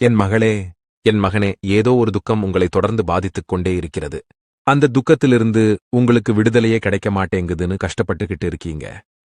என் மகளே என் மகனே ஏதோ ஒரு துக்கம் உங்களை தொடர்ந்து பாதித்துக் கொண்டே இருக்கிறது. அந்த துக்கத்திலிருந்து உங்களுக்கு விடுதலையே கிடைக்க மாட்டேங்குதுன்னு கஷ்டப்பட்டுக்கிட்டு இருக்கீங்க.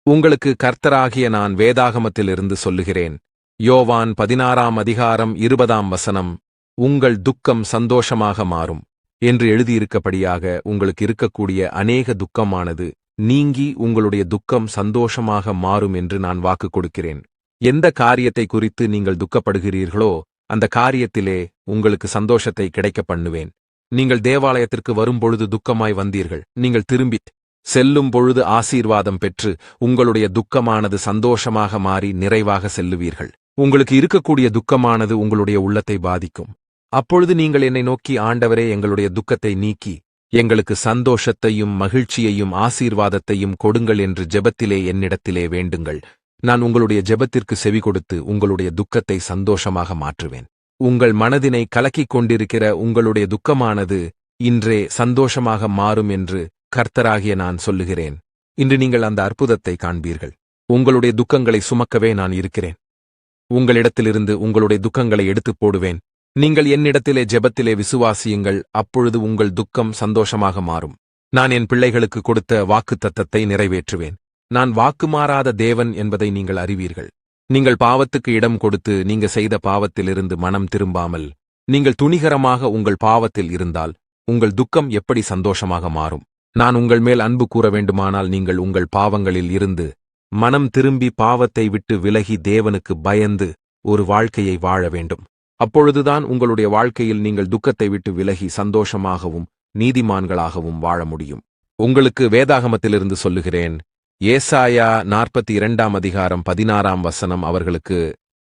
உங்களுக்கு கர்த்தராகிய நான் வேதாகமத்திலிருந்து சொல்லுகிறேன். யோவான் பதினாறாம் அதிகாரம் இருபதாம் வசனம் உங்கள் துக்கம் சந்தோஷமாக மாறும் என்று எழுதியிருக்கபடியாக உங்களுக்கு இருக்கக்கூடிய அநேக துக்கமானது நீங்கி உங்களுடைய துக்கம் சந்தோஷமாக மாறும் என்று நான் வாக்கு கொடுக்கிறேன். எந்த காரியத்தை குறித்து நீங்கள் துக்கப்படுகிறீர்களோ அந்த காரியத்திலே உங்களுக்கு சந்தோஷத்தை கிடைக்க பண்ணுவேன். நீங்கள் தேவாலயத்திற்கு வரும்பொழுது துக்கமாய் வந்தீர்கள். நீங்கள் திரும்பி செல்லும் பொழுது ஆசீர்வாதம் பெற்று உங்களுடைய துக்கமானது சந்தோஷமாக மாறி நிறைவாக செல்லுவீர்கள். உங்களுக்கு இருக்கக்கூடிய துக்கமானது உங்களுடைய உள்ளத்தை பாதிக்கும். அப்பொழுது நீங்கள் என்னை நோக்கி ஆண்டவரே எங்களுடைய துக்கத்தை நீக்கி எங்களுக்கு சந்தோஷத்தையும் மகிழ்ச்சியையும் ஆசீர்வாதத்தையும் கொடுங்கள் என்று ஜெபத்திலே என்னிடத்திலே வேண்டுங்கள். நான் உங்களுடைய ஜெபத்திற்கு செவி கொடுத்து உங்களுடைய துக்கத்தை சந்தோஷமாக மாற்றுவேன். உங்கள் மனதினை கலக்கிக் கொண்டிருக்கிற உங்களுடைய துக்கமானது இன்றே சந்தோஷமாக மாறும் என்று கர்த்தராகிய நான் சொல்லுகிறேன். இன்று நீங்கள் அந்த அற்புதத்தை காண்பீர்கள். உங்களுடைய துக்கங்களை சுமக்கவே நான் இருக்கிறேன். உங்களிடத்திலிருந்து உங்களுடைய துக்கங்களை எடுத்துப் போடுவேன். நீங்கள் என்னிடத்திலே ஜெபத்திலே விசுவாசியுங்கள் அப்பொழுது உங்கள் துக்கம் சந்தோஷமாக மாறும். நான் என் பிள்ளைகளுக்கு கொடுத்த வாக்குத்தத்தத்தை நிறைவேற்றுவேன். நான் வாக்குமாறாத தேவன் என்பதை நீங்கள் அறிவீர்கள். நீங்கள் பாவத்துக்கு இடம் கொடுத்து நீங்க செய்த பாவத்திலிருந்து மனம் திரும்பாமல் நீங்கள் துணிகரமாக உங்கள் பாவத்தில் இருந்தால் உங்கள் துக்கம் எப்படி சந்தோஷமாக மாறும்? நான் உங்கள் மேல் அன்பு கூற வேண்டுமானால் நீங்கள் உங்கள் பாவங்களில் இருந்து மனம் திரும்பி பாவத்தை விட்டு விலகி தேவனுக்கு பயந்து ஒரு வாழ்க்கையை வாழ வேண்டும். அப்பொழுதுதான் உங்களுடைய வாழ்க்கையில் நீங்கள் துக்கத்தை விட்டு விலகி சந்தோஷமாகவும் நீதிமான்களாகவும் வாழ முடியும். உங்களுக்கு வேதாகமத்திலிருந்து சொல்லுகிறேன் ஏசாயா நாற்பத்தி இரண்டாம் அதிகாரம் பதினாறாம் வசனம் அவர்களுக்கு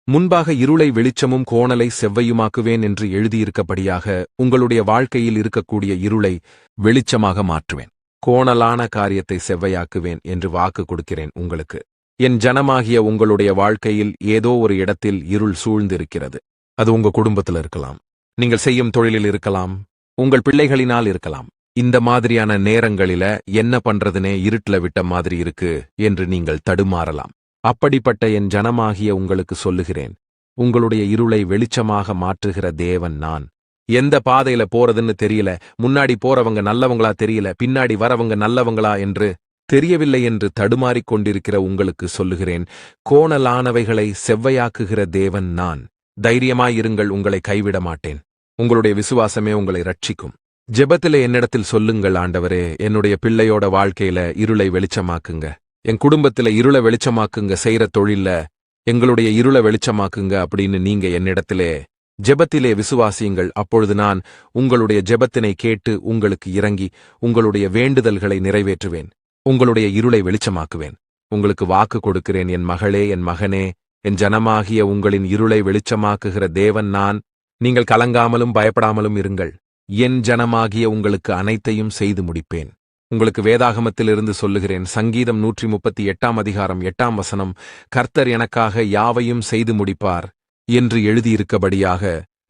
முன்பாக இருளை வெளிச்சமும் கோணலை செவ்வையுமாக்குவேன் என்று எழுதியிருக்கபடியாக உங்களுடைய வாழ்க்கையில் இருக்கக்கூடிய இருளை வெளிச்சமாக மாற்றுவேன். கோணலான காரியத்தை செவ்வையாக்குவேன் என்று வாக்கு கொடுக்கிறேன் உங்களுக்கு. என் ஜனமாகிய உங்களுடைய வாழ்க்கையில் ஏதோ ஒரு இடத்தில் இருள் சூழ்ந்திருக்கிறது. அது உங்க குடும்பத்தில் இருக்கலாம். நீங்கள் செய்யும் தொழிலில் இருக்கலாம். உங்கள் பிள்ளைகளினால் இருக்கலாம். இந்த மாதிரியான நேரங்களில என்ன பண்றதுனே இருட்டுல விட்ட மாதிரி இருக்கு என்று நீங்கள் தடுமாறலாம். அப்படிப்பட்ட என் ஜனமாகிய உங்களுக்கு சொல்லுகிறேன் உங்களுடைய இருளை வெளிச்சமாக மாற்றுகிற தேவன் நான். எந்த பாதையில போறதுன்னு தெரியல முன்னாடி போறவங்க நல்லவங்களா தெரியல பின்னாடி வரவங்க நல்லவங்களா என்று தெரியவில்லை என்று தடுமாறிக் கொண்டிருக்கிற உங்களுக்கு சொல்லுகிறேன் கோணலானவைகளை செவ்வையாக்குகிற தேவன் நான். தைரியமாயிருங்கள் உங்களை கைவிட மாட்டேன். உங்களுடைய விசுவாசமே உங்களை ரட்சிக்கும். ஜெபத்திலே என்னிடத்தில் சொல்லுங்கள் ஆண்டவரே என்னுடைய பிள்ளையோட வாழ்க்கையில இருளை வெளிச்சமாக்குங்க. என் குடும்பத்துல இருளை வெளிச்சமாக்குங்க செய்யற தொழில்ல எங்களுடைய இருளை வெளிச்சமாக்குங்க அப்படின்னு நீங்க என்னிடத்திலே ஜெபத்திலே விசுவாசியுங்கள். அப்பொழுது நான் உங்களுடைய ஜெபத்தினை கேட்டு உங்களுக்கு இறங்கி உங்களுடைய வேண்டுதல்களை நிறைவேற்றுவேன். உங்களுடைய இருளை வெளிச்சமாக்குவேன். உங்களுக்கு வாக்கு கொடுக்கிறேன் என் மகளே என் மகனே என் ஜனமாகிய உங்களின் இருளை வெளிச்சமாக்குகிற தேவன் நான். நீங்கள் கலங்காமலும் பயப்படாமலும் இருங்கள். என் ஜனமாகிய உங்களுக்கு அனைத்தையும் செய்து முடிப்பேன். உங்களுக்கு வேதாகமத்திலிருந்து சொல்லுகிறேன். சங்கீதம் நூற்றி முப்பத்தி எட்டாம் அதிகாரம் எட்டாம் வசனம். கர்த்தர் எனக்காக யாவையும் செய்து முடிப்பார் என்று எழுதியிருக்கபடியாக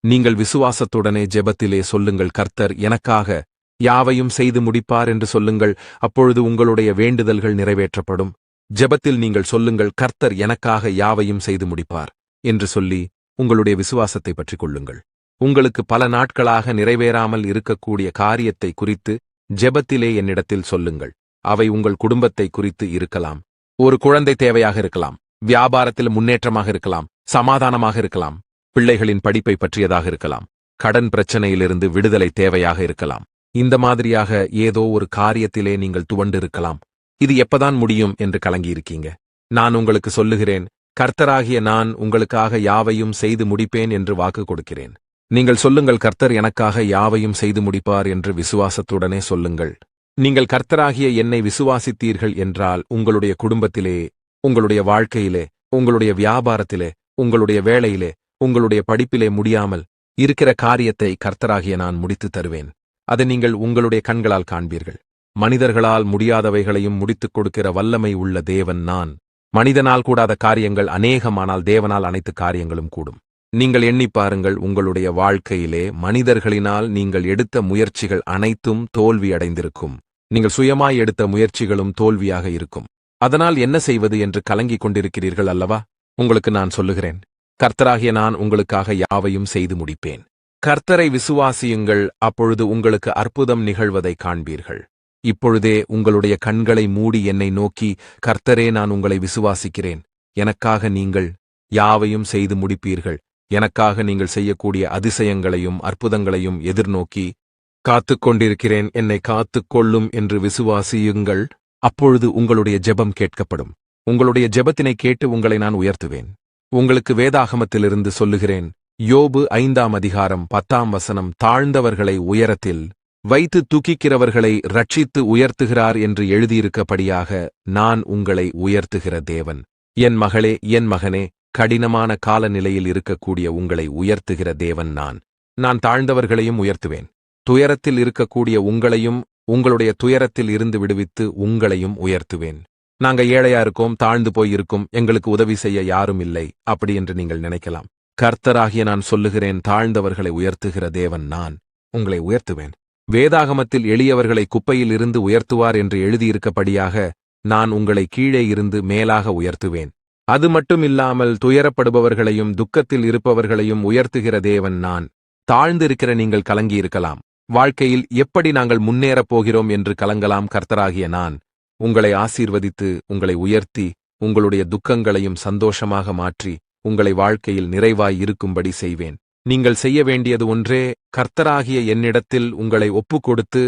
நீங்கள் விசுவாசத்துடனே ஜெபத்திலே சொல்லுங்கள் கர்த்தர் எனக்காக யாவையும் செய்து முடிப்பார் என்று சொல்லுங்கள். அப்பொழுது உங்களுடைய வேண்டுதல்கள் நிறைவேற்றப்படும். ஜெபத்தில் நீங்கள் சொல்லுங்கள் கர்த்தர் எனக்காக யாவையும் செய்து முடிப்பார் என்று சொல்லி உங்களுடைய விசுவாசத்தை பற்றிக் கொள்ளுங்கள். உங்களுக்கு பல நாட்களாக நிறைவேறாமல் இருக்கக்கூடிய காரியத்தை குறித்து ஜெபத்திலே என்னிடத்தில் சொல்லுங்கள். அவை உங்கள் குடும்பத்தை குறித்து இருக்கலாம். ஒரு குழந்தை தேவையாக இருக்கலாம். வியாபாரத்தில் முன்னேற்றமாக இருக்கலாம். சமாதானமாக இருக்கலாம். பிள்ளைகளின் படிப்பை பற்றியதாக இருக்கலாம். கடன் பிரச்சனையிலிருந்து விடுதலை தேவையாக இருக்கலாம். இந்த மாதிரியாக ஏதோ ஒரு காரியத்திலே நீங்கள் துவண்டிருக்கலாம். இது எப்பதான் முடியும் என்று கலங்கியிருக்கீங்க? நான் உங்களுக்கு சொல்லுகிறேன். கர்த்தராகிய நான் உங்களுக்காக யாவையும் செய்து முடிப்பேன் என்று வாக்கு கொடுக்கிறேன். நீங்கள் சொல்லுங்கள் கர்த்தர் எனக்காக யாவையும் செய்து முடிப்பார் என்று விசுவாசத்துடனே சொல்லுங்கள். நீங்கள் கர்த்தராகிய என்னை விசுவாசித்தீர்கள் என்றால் உங்களுடைய குடும்பத்திலே உங்களுடைய வாழ்க்கையிலே உங்களுடைய வியாபாரத்திலே உங்களுடைய வேலையிலே உங்களுடைய படிப்பிலே முடியாமல் இருக்கிற காரியத்தை கர்த்தராகிய நான் முடித்துத் தருவேன். அதை நீங்கள் உங்களுடைய கண்களால் காண்பீர்கள். மனிதர்களால் முடியாதவைகளையும் முடித்துக் கொடுக்கிற வல்லமை உள்ள தேவன் நான். மனிதனால் கூடாத காரியங்கள் அநேகமானால் தேவனால் அனைத்து காரியங்களும் கூடும். நீங்கள் எண்ணிப் பாருங்கள் உங்களுடைய வாழ்க்கையிலே மனிதர்களினால் நீங்கள் எடுத்த முயற்சிகள் அனைத்தும் தோல்வியடைந்திருக்கும். நீங்கள் சுயமாய் எடுத்த முயற்சிகளும் தோல்வியாக இருக்கும். அதனால் என்ன செய்வது என்று கலங்கிக் கொண்டிருக்கிறீர்கள் அல்லவா? உங்களுக்கு நான் சொல்லுகிறேன். கர்த்தராகிய நான் உங்களுக்காக யாவையும் செய்து முடிப்பேன். கர்த்தரை விசுவாசியுங்கள் அப்பொழுது உங்களுக்கு அற்புதம் நிகழ்வதை காண்பீர்கள். இப்பொழுதே உங்களுடைய கண்களை மூடி என்னை நோக்கி கர்த்தரே நான் உங்களை விசுவாசிக்கிறேன். எனக்காக நீங்கள் யாவையும் செய்து முடிப்பீர்கள். எனக்காக நீங்கள் செய்யக்கூடிய அதிசயங்களையும் அற்புதங்களையும் எதிர்நோக்கி காத்துக் கொண்டிருக்கிறேன் என்னை காத்துக் கொள்ளும் என்று விசுவாசியுங்கள் அப்பொழுது உங்களுடைய ஜெபம் கேட்கப்படும். உங்களுடைய ஜெபத்தினை கேட்டு உங்களை நான் உயர்த்துவேன். உங்களுக்கு வேதாகமத்திலிருந்து சொல்லுகிறேன் யோபு ஐந்தாம் அதிகாரம் பத்தாம் வசனம் தாழ்ந்தவர்களை உயரத்தில் வைத்து தூக்கிக்கிறவர்களை ரட்சித்து உயர்த்துகிறார் என்று எழுதியிருக்கபடியாக நான் உங்களை உயர்த்துகிற தேவன். என் மகளே என் மகனே கடினமான காலநிலையில் இருக்கக்கூடிய உங்களை உயர்த்துகிற தேவன் நான். நான் தாழ்ந்தவர்களையும் உயர்த்துவேன். துயரத்தில் இருக்கக்கூடிய உங்களையும் உங்களுடைய துயரத்தில் இருந்து விடுவித்து உங்களையும் உயர்த்துவேன். நாங்க ஏழையா இருக்கோம் தாழ்ந்து போயிருக்கும் எங்களுக்கு உதவி செய்ய யாரும் இல்லை அப்படி என்று நீங்கள் நினைக்கலாம். கர்த்தராகிய நான் சொல்லுகிறேன் தாழ்ந்தவர்களை உயர்த்துகிற தேவன் நான் உங்களை உயர்த்துவேன். வேதாகமத்தில் எளியவர்களை குப்பையில் இருந்து உயர்த்துவார் என்று எழுதியிருக்கபடியாக நான் உங்களை கீழே இருந்து மேலாக உயர்த்துவேன். அது மட்டுமில்லாமல் துயரப்படுபவர்களையும் துக்கத்தில் இருப்பவர்களையும் உயர்த்துகிற தேவன் நான். தாழ்ந்திருக்கிற நீங்கள் கலங்கியிருக்கலாம். வாழ்க்கையில் எப்படி நாங்கள் முன்னேறப் போகிறோம் என்று கலங்கலாம் கர்த்தராகிய நான். உங்களை ஆசீர்வதித்து உங்களை உயர்த்தி உங்களுடைய துக்கங்களையும் சந்தோஷமாக மாற்றி உங்களை வாழ்க்கையில் நிறைவாய் இருக்கும்படி செய்வேன். நீங்கள் செய்ய வேண்டியது ஒன்றே கர்த்தராகிய என்னிடத்தில் உங்களை ஒப்புக்கொடுத்து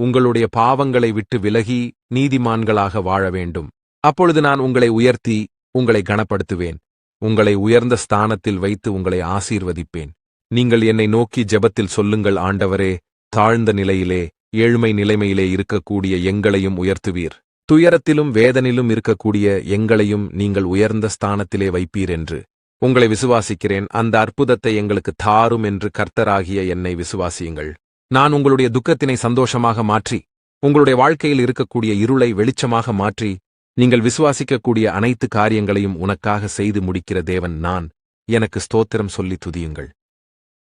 உங்களுடைய பாவங்களை விட்டு விலகி நீதிமான்களாக வாழ வேண்டும். அப்பொழுது நான் உங்களை உயர்த்தி உங்களை கனப்படுத்துவேன். உங்களை உயர்ந்த ஸ்தானத்தில் வைத்து உங்களை ஆசீர்வதிப்பேன். நீங்கள் என்னை நோக்கி ஜெபத்தில் சொல்லுங்கள் ஆண்டவரே தாழ்ந்த நிலையிலே ஏழ்மை நிலைமையிலே இருக்கக்கூடிய எங்களையும் உயர்த்துவீர். துயரத்திலும் வேதனிலும் இருக்கக்கூடிய எங்களையும் நீங்கள் உயர்ந்த ஸ்தானத்திலே வைப்பீர் என்று உங்களை விசுவாசிக்கிறேன். அந்த அற்புதத்தை எங்களுக்கு தாரும் என்று கர்த்தராகிய என்னை விசுவாசியுங்கள். நான் உங்களுடைய துக்கத்தினை சந்தோஷமாக மாற்றி உங்களுடைய வாழ்க்கையில் இருக்கக்கூடிய இருளை வெளிச்சமாக மாற்றி நீங்கள் விசுவாசிக்கக்கூடிய அனைத்து காரியங்களையும் உனக்காக செய்து முடிக்கிற தேவன் நான். எனக்கு ஸ்தோத்திரம் சொல்லி துதியுங்கள்.